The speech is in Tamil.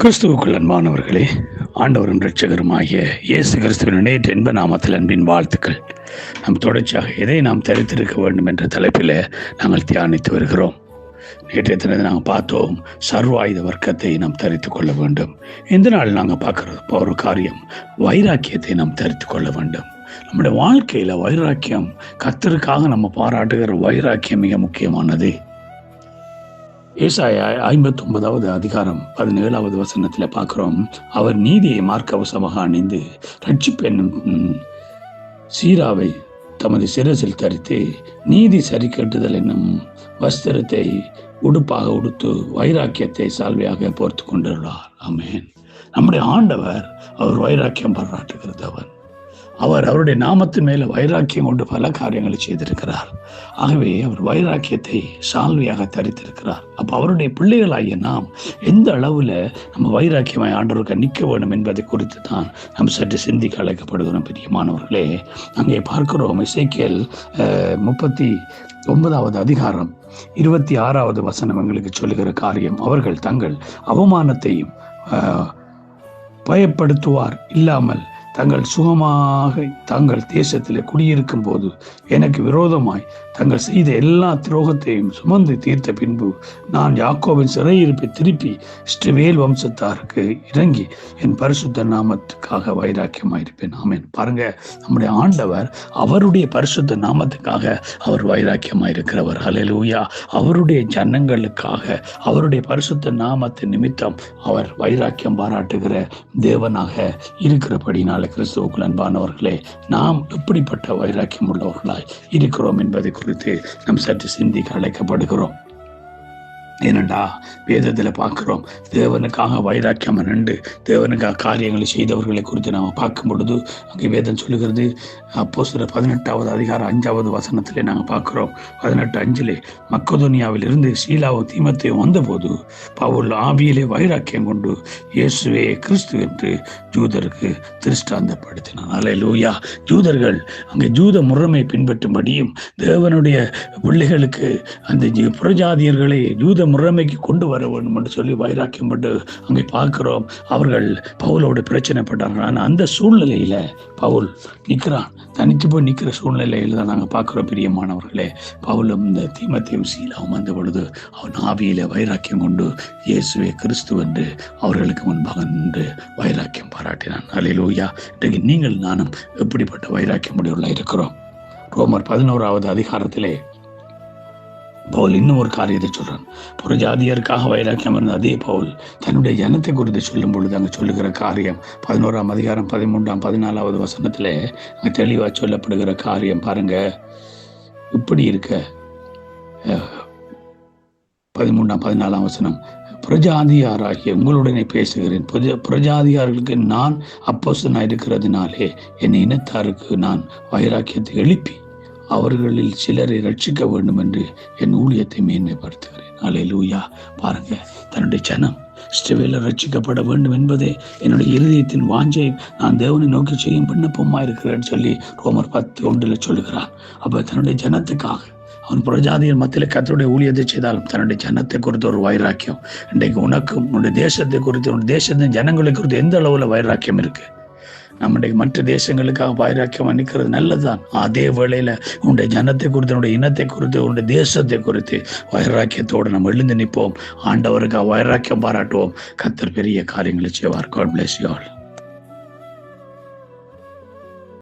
கிறிஸ்துவுக்குள் அன்பானவர்களே ஆண்டவரும் ரட்சகருமாகிய இயேசு கிறிஸ்துவின் நேற்று என்ப நாமத்தில் அன்பின் வாழ்த்துக்கள். நம் தொடர்ச்சியாக எதை நாம் தரித்திருக்க வேண்டும் என்ற தலைப்பில் நாங்கள் தியானித்து வருகிறோம். நேற்றைய தினத்தை நாங்கள் பார்த்தோம் சர்வாயுத வர்க்கத்தை நாம் தரித்து கொள்ள வேண்டும். இந்த நாள் நாங்கள் பார்க்குறது ஒரு காரியம் வைராக்கியத்தை நாம் தரித்து கொள்ள வேண்டும். நம்முடைய வாழ்க்கையில் வைராக்கியம் கத்தருக்காக நம்ம பாராட்டுகிற வைராக்கியம் மிக முக்கியமானது. ஏசாயா ஐம்பத்தி ஒன்பதாவது அதிகாரம் பதினேழாவது வசனத்தில் பார்க்கிறோம். அவர் நீதியை மார்க்கவசமாக அணிந்து ரட்சிப்பு என்னும் சீராவை தமது சிரசில் தரித்து நீதி சரி கட்டுதல் என்னும் வஸ்திரத்தை உடுப்பாக உடுத்து வைராக்கியத்தை சால்வையாக போர்த்து கொண்டுள்ளார். ஆமென். நம்முடைய ஆண்டவர் அவர் வைராக்கியம் பாராட்டுகிறதவன். அவர் அவருடைய நாமத்தின் மேல வைராக்கியம் கொண்டு பல காரியங்களை செய்திருக்கிறார். ஆகவே அவர் வைராக்கியத்தை சால்வையாக தரித்திருக்கிறார். அப்ப அவருடைய பிள்ளைகளாகிய நாம் எந்த அளவுல நம்ம வைராக்கியமாய் ஆண்டவருக்கு நிற்க வேண்டும் என்பதை குறித்து தான் நம்ம சற்று சிந்திக்க அழைக்கப்படுகிறோம் பிரியமானவர்களே. அங்கே பார்க்கிறோம் இசைக்கியல் முப்பத்தி ஒன்பதாவது அதிகாரம் இருபத்தி ஆறாவது வசனம் எங்களுக்கு சொல்லுகிற காரியம். அவர்கள் தங்கள் அவமானத்தையும் பயப்படுத்துவார் இல்லாமல் தங்கள் சுகமாக தங்கள் தேசத்தில் குடியிருக்கும் போது எனக்கு விரோதமாய் தங்கள் செய்த எல்லா துரோகத்தையும் சுமந்து தீர்த்த பின்பு நான் யாக்கோவின் சிறையிருப்பை திருப்பி ஸ்ரீவேல் வம்சத்தாருக்கு இறங்கி என் பரிசுத்த நாமத்துக்காக வைராக்கியமாயிருப்பேன். ஆமேன். பாருங்க நம்முடைய ஆண்டவர் அவருடைய பரிசுத்த நாமத்துக்காக அவர் வைராக்கியமாயிருக்கிறவர். ஹalleluya. அவருடைய ஜனங்களுக்காக அவருடைய பரிசுத்த நாமத்தின் நிமித்தம் அவர் வைராக்கியம் பாராட்டுகிற தேவனாக இருக்கிறபடினால கிறிஸ்துவுக்குள் அன்பானவர்களே நாம் எப்படிப்பட்ட வைராக்கியம் உள்ளவர்களாய் இருக்கிறோம் என்பதை குறித்து நாம் சற்று சிந்திக்க அழைக்கப்படுகிறோம். ஏனண்டா வேதத்தில் பார்க்குறோம் தேவனுக்காக வைராக்கியம் நின்று தேவனுக்காக காரியங்களை செய்தவர்களை குறித்து நாம் பார்க்கும் பொழுது அங்கே வேதம் சொல்லுகிறது அப்போ சில பதினெட்டாவது அதிகாரம் அஞ்சாவது வசனத்திலே நாங்கள் பார்க்குறோம். பதினெட்டு அஞ்சிலே மக்கதோனியாவில் இருந்து சீலாவோ தீமத்தையும் வந்தபோது பவுல் ஆவியிலே வைராக்கியம் கொண்டு இயேசுவே கிறிஸ்து என்று ஜூதருக்கு திருஷ்டாந்தப்படுத்தினான் அலை லூயா ஜூதர்கள் அங்கே ஜூத முறைமை பின்பற்றும்படியும் தேவனுடைய பிள்ளைகளுக்கு அந்த ஜி- புறஜாதியர்களை ஜூத முறைமைக்கு கொண்டு வர வேண்டும் என்று சொல்லி வைராக்கியம் பட்டு அங்கே பார்க்கிறோம். அவர்கள் பவுலோடு பிரச்சனைப்பட்டார்கள். ஆனால் அந்த சூழ்நிலையில பவுல் நிற்கிறான். தனித்து போய் நிற்கிற சூழ்நிலையில தான் நாங்கள் பார்க்குறோம் பிரியமானவர்களே. பவுலும் இந்த தீமத்தையும் சீலாவும் வந்த பொழுது அவன் ஆவியில வைராக்கியம் கொண்டு இயேசுவே கிறிஸ்து என்று அவர்களுக்கு முன்பாக நின்று வைராக்கியம் பாராட்டினான். அல்லேலூயா இன்றைக்கு நீங்கள் நானும் எப்படிப்பட்ட வைராக்கியம் முடிவுள்ள இருக்கிறோம்? ரோமர் பதினோராவது அதிகாரத்திலே பவுல் இன்னும் ஒரு காரியத்தை சொல்றான். புறஜாதியருக்காக வைராக்கியம் இருந்த அதே பவுல் தன்னுடைய ஜனத்தை குறித்து சொல்லும் பொழுது அங்கே சொல்லுகிற காரியம் பதினோராம் அதிகாரம் பதிமூன்றாம் பதினாலாவது வசனத்தில் அங்கே தெளிவாக சொல்லப்படுகிற காரியம் பாருங்க. இப்படி இருக்க பதிமூன்றாம் பதினாலாம் வசனம் புரஜாதியாராகிய உங்களுடனே பேசுகிறேன். புஜ புரஜாதியார்களுக்கு நான் அப்போசனாக இருக்கிறதுனாலே என் இனத்தாருக்கு நான் வைராக்கியத்தை எழுப்பி அவர்களில் சிலரை ரட்சிக்க வேண்டும் என்று என் ஊழியத்தை மேன்மைப்படுத்துகிறேன். அல்லேலூயா பாருங்க தன்னுடைய ஜனம் ஸ்டெவேல ரட்சிக்கப்பட வேண்டும் என்பதே என்னுடைய இருதயத்தின் வாஞ்சை. நான் தேவனை நோக்கி செய்யும் விண்ணப்பமா இருக்கிறேன்னு சொல்லி ரோமர் பத்து ஒன்றில் சொல்லுகிறான் அப்ப தன்னுடைய ஜனத்துக்காக அவன் புறஜாதியின் மத்தியில் கத்தருடைய ஊழியத்தை செய்தாலும் தன்னுடைய ஜனத்தை குறித்து ஒரு வைராக்கியம். இன்றைக்கு உனக்கும் உன்னுடைய தேசத்தை குறித்து உன்னுடைய தேசத்தின் ஜனங்களை குறித்து எந்த அளவுல வைராக்கியம் இருக்கு? நம்முடைய மற்ற தேசங்களுக்காக வைராக்கியம் நிற்கிறது நல்லதுதான். அதே வேளையில உன்னுடைய ஜனத்தை குறித்து உன்னுடைய இனத்தை குறித்து உன்னுடைய தேசத்தை குறித்து வைராக்கியத்தோடு நம்ம எழுந்து நிற்போம். ஆண்டவருக்காக வைராக்கியம் பாராட்டுவோம். கத்தர் பெரிய காரியங்களை செய்வார். God bless you all